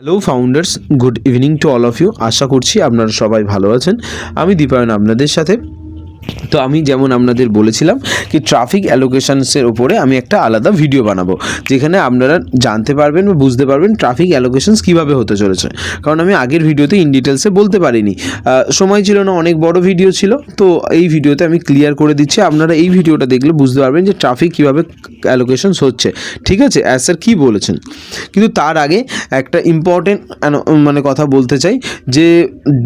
Hello founders good evening to all of you আশা করছি আপনারা সবাই ভালো আছেন। আমি দীপায়ন, আপনাদের সাথে তো আমি যেমন আপনাদের বলেছিলাম কি ট্রাফিক অ্যালোকেশনসের ওপরে আমি একটা আলাদা ভিডিও বানাবো, যেখানে আপনারা জানতে পারবেন বা বুঝতে পারবেন ট্রাফিক অ্যালোকেশনস কীভাবে হতে চলেছে। কারণ আমি আগের ভিডিওতে ইন ডিটেলসে বলতে পারিনি। সময় ছিল না, অনেক বড় ভিডিও ছিল। তো এই ভিডিওতে আমি ক্লিয়ার করে দিচ্ছি, আপনারা এই ভিডিওটা দেখলে বুঝতে পারবেন যে ট্রাফিক কীভাবে অ্যালোকেশনস হচ্ছে। ঠিক আছে? অ্যাজ স্যার কী বলেছেন? কিন্তু তার আগে একটা ইম্পর্টেন্ট মানে কথা বলতে চাই যে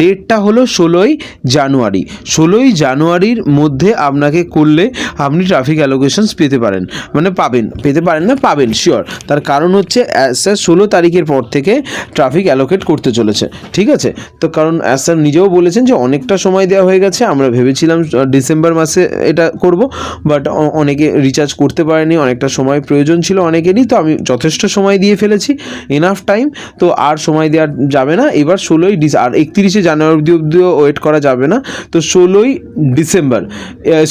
ডেটটা হলো ষোলোই জানুয়ারি। ষোলোই জানুয়ারির মধ্যে আপনাকে করলে আপনি ট্রাফিক অ্যালোকেশনস পেতে পারেন। মানে পাবেন, পেতে পারেন না, পাবেন শিওর তার কারণ হচ্ছে স্যার ষোলো তারিখের পর থেকে ট্রাফিক অ্যালোকেট করতে চলেছে, ঠিক আছে? তো কারণ স্যার নিজেও বলেছেন যে অনেকটা সময় দেওয়া হয়ে গেছে, আমরা ভেবেছিলাম ডিসেম্বর মাসে এটা করব বাট অনেকে রিচার্জ করতে পারেনি, অনেকটা সময় প্রয়োজন ছিল অনেকেরই, তো আমি যথেষ্ট সময় দিয়ে ফেলেছি এনাফ টাইম তো আর সময় দেওয়া যাবে না। এবার ষোলোই ডিস আর একত্রিশে জানুয়ারি অবধি অবধিও ওয়েট করা যাবে না। তো ষোলোই ডিসেম্বর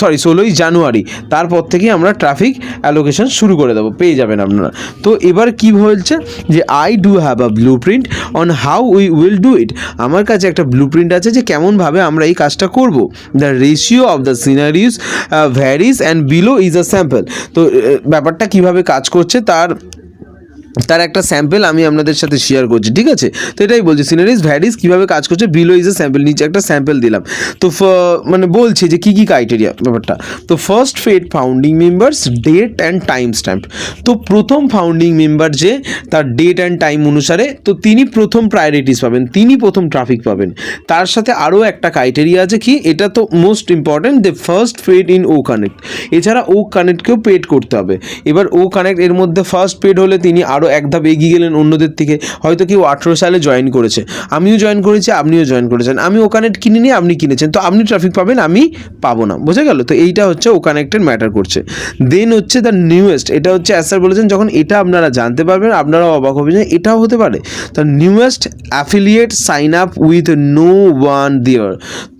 সরি ষোলোই জানুয়ারি। তারপর থেকে আমরা ট্রাফিক অ্যালোকেশন শুরু করে দেবো। পেয়ে যাবেন আপনারা। তো এবার কি বলছে? যে I do have a blueprint on how we will do it আমার কাছে একটা ব্লু প্রিন্ট আছে যে কেমনভাবে আমরা এই কাজটা করব। The ratio of the sceneries varies and below is a sample তো ব্যাপারটা কীভাবে কাজ করছে তার তার একটা স্যাম্পেল আমি আপনাদের সাথে শেয়ার করছি, ঠিক আছে? তো এটাই বলছি সিনারিজ ভ্যারিজ কীভাবে কাজ করছে বিলো ইজ এ স্যাম্পল নিচে একটা স্যাম্পেল দিলাম। তো মানে বলছি যে কী কী ক্রাইটেরিয়া ব্যাপারটা। তো first fed founding members date and time stamp তো প্রথম ফাউন্ডিং মেম্বার যে, তার ডেট অ্যান্ড টাইম অনুসারে, তো তিনি প্রথম প্রায়োরিটিস পাবেন, তিনি প্রথম ট্রাফিক পাবেন। তার সাথে আরও একটা ক্রাইটেরিয়া আছে কি, এটা তো most important the first paid in O connect এছাড়া ও কানেক্টকেও পেড করতে হবে। এবার ও কানেক্ট এর মধ্যে ফার্স্ট পেড হলে তিনি আরও এক ধাপ এগিয়ে গেলেন অন্যদের থেকে। হয়তো কেউ আঠেরো সালে জয়েন করেছে। আমিও জয়েন করেছি, আপনিও জয়েন করেছেন। আমি ও কানেক্ট কিনিনি আপনি কিনেছেন। তো আপনি ট্রাফিক পাবেন, আমি পাবো না। বোঝা গেল? তো এইটা হচ্ছে ও ম্যাটার করছে। দেন হচ্ছে দ্য নিউয়েস্ট এটা হচ্ছে অ্যাসার বলেছেন, যখন এটা আপনারা জানতে পারবেন আপনারাও অবাক হবেন যে এটাও হতে পারে। The newest affiliate sign up with no one there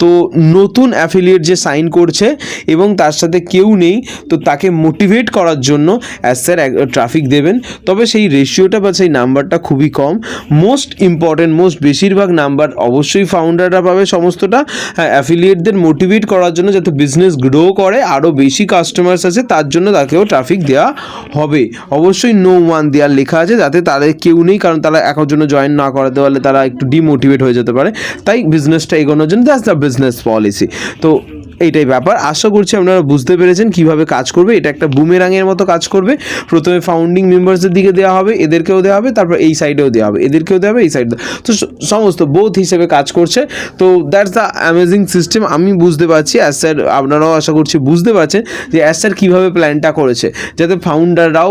তো নতুন অ্যাফিলিয়েট যে সাইন করছে এবং তার সাথে কেউ নেই, তো তাকে মোটিভেট করার জন্য অ্যাজ স্যার ট্রাফিক দেবেন। তবে সেই রেশিওটা বা সেই নাম্বারটা খুবই কম। মোস্ট ইম্পর্টেন্ট মোস্ট বেশিরভাগ নাম্বার অবশ্যই ফাউন্ডাররা পাবে সমস্তটা। অ্যাফিলিয়েটদের মোটিভেট করার জন্য যাতে বিজনেস গ্রো করে আরও বেশি কাস্টমার্স আছে, তার জন্য তাকেও ট্রাফিক দেওয়া হবে। অবশ্যই নো ওয়ান দেওয়ার লেখা আছে, যাতে তাদের কেউ নেই, কারণ তারা এখন জন্য জয়েন না করাতে পারলে তারা একটু ডিমোটিভেট হয়ে যেতে পারে। তাই বিজনেসটা এগোনোর জন্য দ্যাটস দ্য বিজনেস পলিসি তো এইটাই ব্যাপার। আশা করছি আপনারা বুঝতে পেরেছেন কীভাবে কাজ করবে। এটা একটা বুমেরাঙের মতো কাজ করবে। প্রথমে ফাউন্ডিং মেম্বার্সদের দিকে দেওয়া হবে, এদেরকেও দেওয়া হবে, তারপর এই সাইডেও দেওয়া হবে, এদেরকেও দেওয়া হবে, এই সাইড তো সমস্ত বোথ হিসেবে কাজ করছে। তো দ্যাটস দ্য অ্যামেজিং সিস্টেম আমি বুঝতে পারছি অ্যাজ স্যার আপনারাও আশা করছি বুঝতে পারছেন যে অ্যাজ স্যার কীভাবে প্ল্যানটা করেছে। যাতে ফাউন্ডাররাও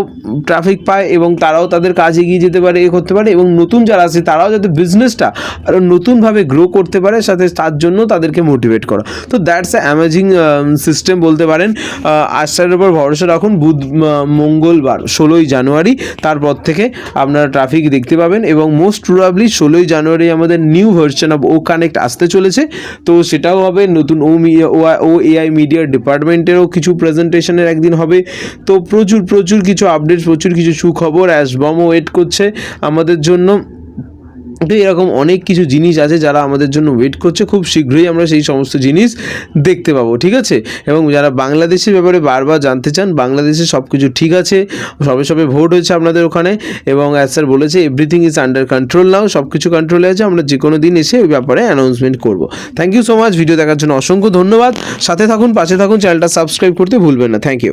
ট্রাফিক পায় এবং তারাও তাদের কাজ এগিয়ে যেতে পারে, এ করতে পারে এবং নতুন যারা আছে, তারাও যাতে বিজনেসটা আরও নতুনভাবে গ্রো করতে পারে, সাথে তার জন্য তাদেরকে মোটিভেট করা। তো দ্যাটস অ্যামেজিং সিস্টেম বলতে পারেন আশ্রয়ের উপর ভরসা রাখুন বুধ মঙ্গলবার, ষোলোই জানুয়ারি। তারপর থেকে আপনারা ট্রাফিক দেখতে পাবেন এবং মোস্ট প্রবাবলি ষোলোই জানুয়ারি আমাদের new version of O connect আসতে চলেছে। তো সেটাও হবে, নতুন ও ও- এআই মিডিয়ার ডিপার্টমেন্টেরও কিছু প্রেজেন্টেশনের একদিন হবে। তো প্রচুর প্রচুর কিছু আপডেট প্রচুর কিছু সুখবর অ্যাসবমও ওয়েট করছে আমাদের জন্য। তো এরকম অনেক কিছু জিনিস আছে যারা আমাদের জন্য ওয়েট করছে। খুব শীঘ্রই আমরা সেই সমস্ত জিনিস দেখতে পাবো, ঠিক আছে? এবং যারা বাংলাদেশের ব্যাপারে বারবার জানতে চান, বাংলাদেশে সব কিছু ঠিক আছে, সবে সবে ভোট হয়েছে আপনাদের ওখানে। এবং অ্যাজ স্যার বলেছে everything is under control now সব কিছু কন্ট্রোলে আছে, আমরা যে কোনো দিন এসে ওই ব্যাপারে অ্যানাউন্সমেন্ট করব। Thank you so much video দেখার জন্য অসংখ্য ধন্যবাদ। সাথে থাকুন, পাশে থাকুন চ্যানেলটা সাবস্ক্রাইব করতে ভুলবেন না। Thank you